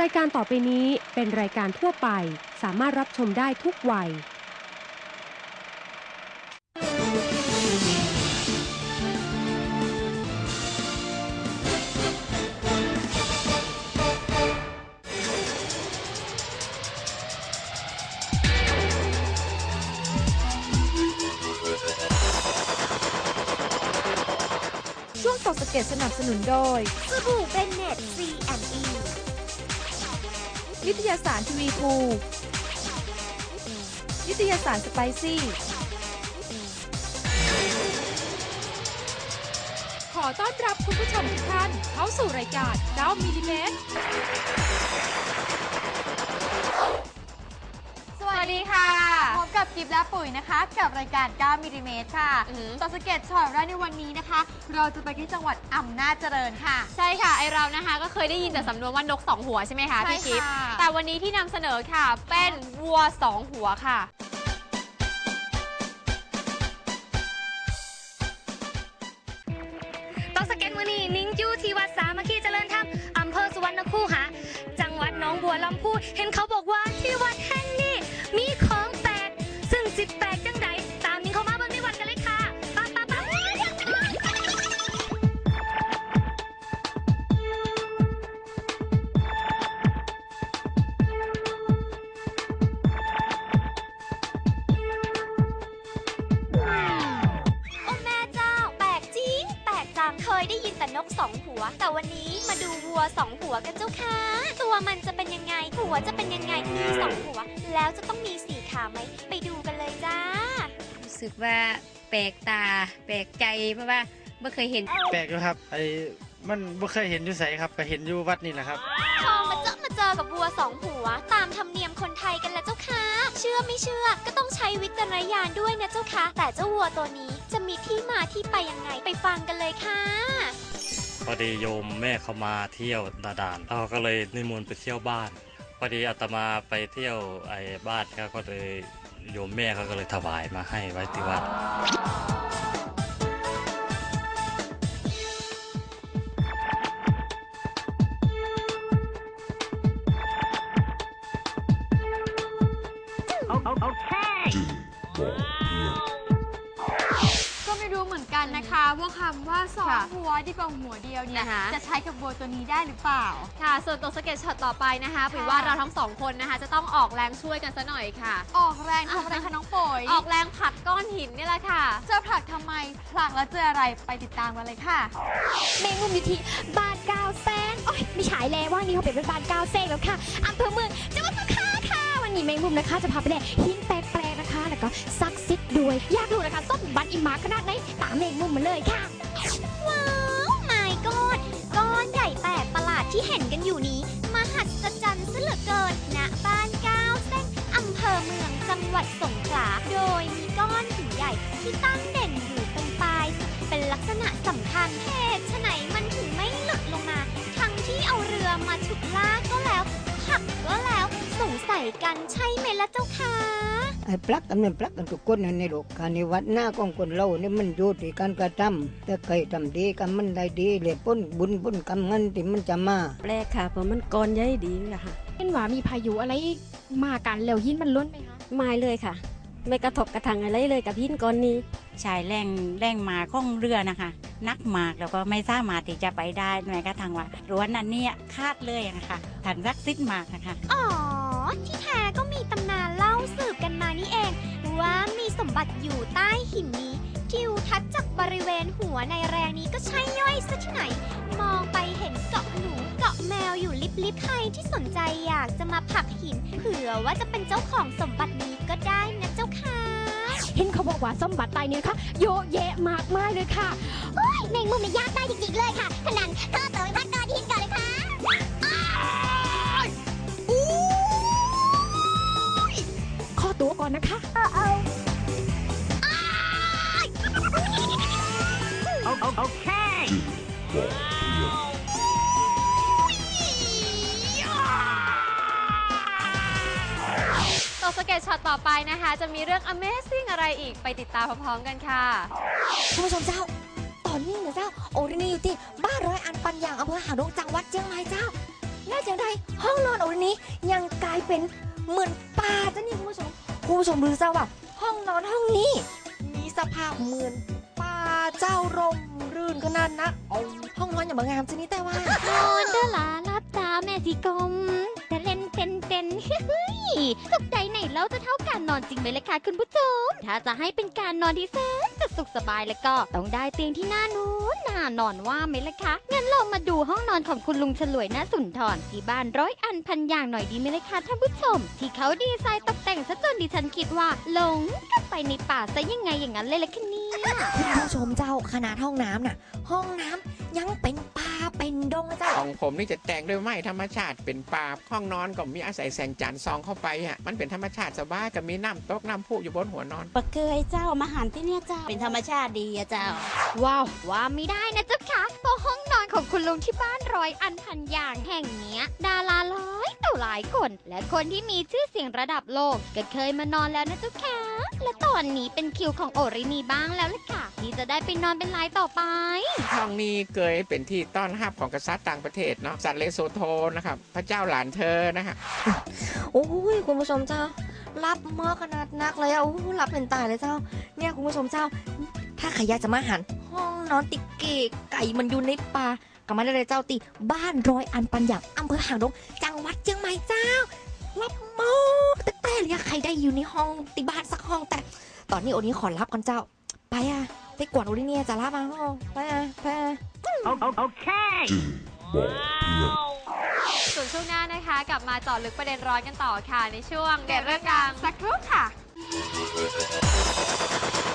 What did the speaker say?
รายการต่อไปนี้เป็นรายการทั่วไป สามารถรับชมได้ทุกวัย ช่วงตกสะเก็ดสนับสนุนโดย สบู่เบนเน็ต C&E นิตยสารทีวีภูนิตยสารสไปซี่ ขอต้อนรับคุณผู้ชมทุกท่านเข้าสู่รายการ 9มิลลิเมตรสวัสดีค่ะ กับกิฟและปุ๋ยนะคะ กับรายการ 9มิลลิเมตรค่ะต่อสเก็ตช็อตแรกในวันนี้นะคะ เราจะไปที่จังหวัดอำนาจเจริญค่ะ ใช่ค่ะ ไอเรานะคะก็เคยได้ยินแต่สำนวนว่านกสองหัวใช่ไหมคะใช่พี่กิฟต์ค่ะแต่วันนี้ที่นำเสนอค่ะ เป็นวัวสองหัวค่ะ ต้องสเก็ตมือนีนิ้งจู้ที่วัดสามัคคีเจริญธรรมอำเภอสุวรรณคูหา จังหวัดหนองบัวลำพู เห็นเขาบอกว่า สองหัว แต่วันนี้มาดูวัวสองหัวกันเจ้าค่ะตัวมันจะเป็นยังไง หัวจะเป็นยังไงมีสองหัว แล้วจะต้องมีสี่ขาไหมไปดูกันเลยจ้า รู้สึกว่าแปลกตา แปลกใจเพราะว่าไม่เคยเห็นแปลกอยู่ครับไอ้มันบ่เคยเห็นอยู่ไสครับก็เห็นอยู่วัดนี่แหละครับพอมาเจอมาเจอกับวัวสองหัว ตามธรรมเนียมคนไทยกันแล้วเจ้าค่ะ เชื่อไม่เชื่อก็ต้องใช้วิจารณญาณด้วยนะเจ้าค่ะ แต่เจ้าวัวตัวนี้จะมีที่มาที่ไปยังไงไปฟังกันเลยค่ะ พอดีโยมแม่เขามาเที่ยวดาดานเราก็เลยนิมนต์ไปเที่ยวบ้าน พอดีอาตมาไปเที่ยวไอ้บ้านเขาก็เลยโยมแม่เขาก็เลยถวายมาให้ไว้ที่วัดก็ไม่ รู้เหมือนกันนะคะว่าคำว่าสองค่ะหัวดีกว่าหัวเดียวเนี่ยนะคะ จะใช้กับวัวตัวนี้ได้หรือเปล่า ค่ะ ส่วนตัวสเก็ตช็อตต่อไปนะคะปุ๋ยว่าเราทั้งสองคนนะคะ จะต้องออกแรงช่วยกันซะหน่อยค่ะ ออกแรงทำอะไรคะน้องโปยออกแรงผลักก้อนหินนี่แหละค่ะ เจอผลักทำไมผลักแล้วเจออะไรไปติดตามกันเลยค่ะ เมงมุมอยู่ที่บ้านกาวแซงโอ้ยไม่ฉายแล้วว่านี่เขาเป็นบ้านกาวแซงแล้วค่ะอำเภอเมืองจังหวัดสงขลาค่ะ วันนี้เมงมุมนะคะจะพาไปเล่นหินแปลกๆนะคะ แล้วก็ซักซิดด้วย อยากรู้นะคะส้มบัตอิมาขนาดไหนตามเมงมุมมาเลยค่ะ ว้าวไม่กอดก้อนใหญ่แปลกประหลาดที่เห็นกันอยู่นี้ มหัศจรรย์ซะเหลือเกินณบ้านก้าวเส้นอำเภอเมืองจังหวัดสงขลาโดยมีก้อนหินใหญ่ที่ตั้งเด่นอยู่เป็นปลาย เป็นลักษณะสำคัญเหตุไฉนมันถึงไม่หลุดลงมา ทั้งที่เอาเรือมาฉุดลากก็แล้วผลักก็แล้วสงสัยกันใช่ไหมล่ะเจ้าค่ะ ไอ้ปลักกันมันปลักกันทุกคนนั่นในโลกการในวัดหน้าของคนเราเนี่ยมันอยู่ที่การกระทำแต่ใครทำดีกันมันได้ดีเลยพ้นบุญพ้นกรรมงั้นที่มันจะมาแปลกค่ะเพราะมันก้อนใหญ่ดีอะค่ะเห็นว่ามีพายุอะไรมากันแล้วหินมันล้นไหมคะไม่เลยค่ะ ไม่กระทบกระทั่งอะไรเลยกับหินก้อนนี้ใช้แรงแรงมาของเรือนะคะ นักมากแล้วก็ไม่สามารถที่จะไปได้แม้กระทั่งว่ารั้วนั้นเนี่ยคาดเลยนะคะถันรักซิดมากนะคะอ๋อที่แท้ก็ บริเวณหัวในแรงนี้ก็ใช่ย่อยซะที่ไหน มองไปเห็นเกาะหนูเกาะแมวอยู่ลิบๆใครที่สนใจอยากจะมาผลักหิน เผื่อว่าจะเป็นเจ้าของสมบัตินี้ก็ได้นะเจ้าค่ะ เห็นเขาบอกว่าสมบัติใต้เนี่ยค่ะเยอะแยะมากมายเลยค่ะแมงมุมเนี่ยยากได้จริงๆเลยค่ะขนาดข้าตัวไปพักนอนหินก่อนเลยค่ะข้อตัวก่อนนะคะ ตัวสเก็ตช็อตต่อไปนะคะ จะมีเรื่อง Amazing อะไรอีกไปติดตามพร้อมๆกันค่ะ คุณผู้ชมเจ้า ตอนนี้นะเจ้า โอรินีอยู่ที่บ้านร้อยอันปันอย่างอำเภอหางดงจังหวัดเชียงใหม่เจ้าแล้วจากใดห้องนอนโอนี้ยังกลายเป็นเหมือนป่าจ้ะนี่คุณผู้ชม คุณผู้ชมดูซะว่าห้องนอนห้องนี้ มีสภาพเหมือนป่าเจ้าร่มรื่น ขนาดนะเอาห้องนอนอย่างบางามจะนี่แต่ว่านอนเดอลาลับตาแม่สีกลมแต่เล่นเต้นเต้นเฮ้ยสุขใจไหนแล้วจะเท่าการนอนจริงไหมล่ะคะคุณผู้ชม ถ้าจะให้เป็นการนอนที่แสนจะสุขสบายแล้วก็ต้องได้เตียงที่น่านูนน่านอนว่าไหมล่ะคะงั้นเรามาดูห้องนอนของคุณลุงฉลวยนะสุนทรที่บ้านร้อยอันพันอย่างหน่อยดีไหมล่ะคะท่านผู้ชม ที่เขาดีไซน์ตกแต่งซะจนดิฉันคิดว่าหลงเข้าไป ในป่าซะยังไงอย่างนั้นเลยล่ะคะเนี่ยคุณผู้ชมเจ้าขนาดห้องน้ำน่ะ ห้องน้ำยังเป็นป่าเป็นดงนะเจ้า ของผมนี่จะแต่งด้วยไม้ธรรมชาติเป็นป่าห้องนอนก็มีอาศัยแสงจันทร์ซองเข้าไปฮะมันเป็นธรรมชาติสบายก็มีน้ำตกน้ำพุอยู่บนหัวนอน ปะเกยเจ้ามาหันที่เนี่ยเจ้า เป็นธรรมชาติดีอะเจ้า ว้าวว่าไม่ได้นะเจ้าค่ะเพราะห้องนอนของคุณลุงที่บ้านร้อยอันพันอย่างแห่งเนี้ยดาราหลาย ต่อหลายคน และคนที่มีชื่อเสียงระดับโลก ก็เคยมานอนแล้วนะเจ้าค่ะและตอนนี้เป็นคิวของโอรินีบ้างแล้วล่ะค่ะที่จะได้ไปนอนเป็นรายต่อไป ห้องนี้เคยเป็นที่ต้อนรับของกษัตริย์ต่างประเทศเนาะสัตว์เลโซโทนะครับพระเจ้าหลานเธอนะฮะโอ้ยคุณผู้ชมเจ้ารับเมื่อขนาดนักเลยอะโอ้ยรับเป็นตายเลยเจ้า เนี่ยคุณผู้ชมเจ้า ถ้าใครอยากจะมาหันห้องนอนติดเกกไก่มันอยู่ในป่ากลับมาได้เลยเจ้าตีบ้านร้อยอันปันอย่างอำเภอหางดงจังห วัดเชียงใหม่เจ้ารับหมดแต่แต่เรียกใครได้อยู่ในห้องติบ้านสักห้องแต่ ตอนนี้โอนี้ขอรับก่อนเจ้า ไปอะไปกวนโอนี้เนี่ยจะรับมาห้องไปอะไปอะโอเคส่วนช่วงหน้านะคะ กลับมาเจาะลึกประเด็นร้อนกันต่อค่ะในช่วงเด็ดเรื่องดังสักครู่ค่ะเ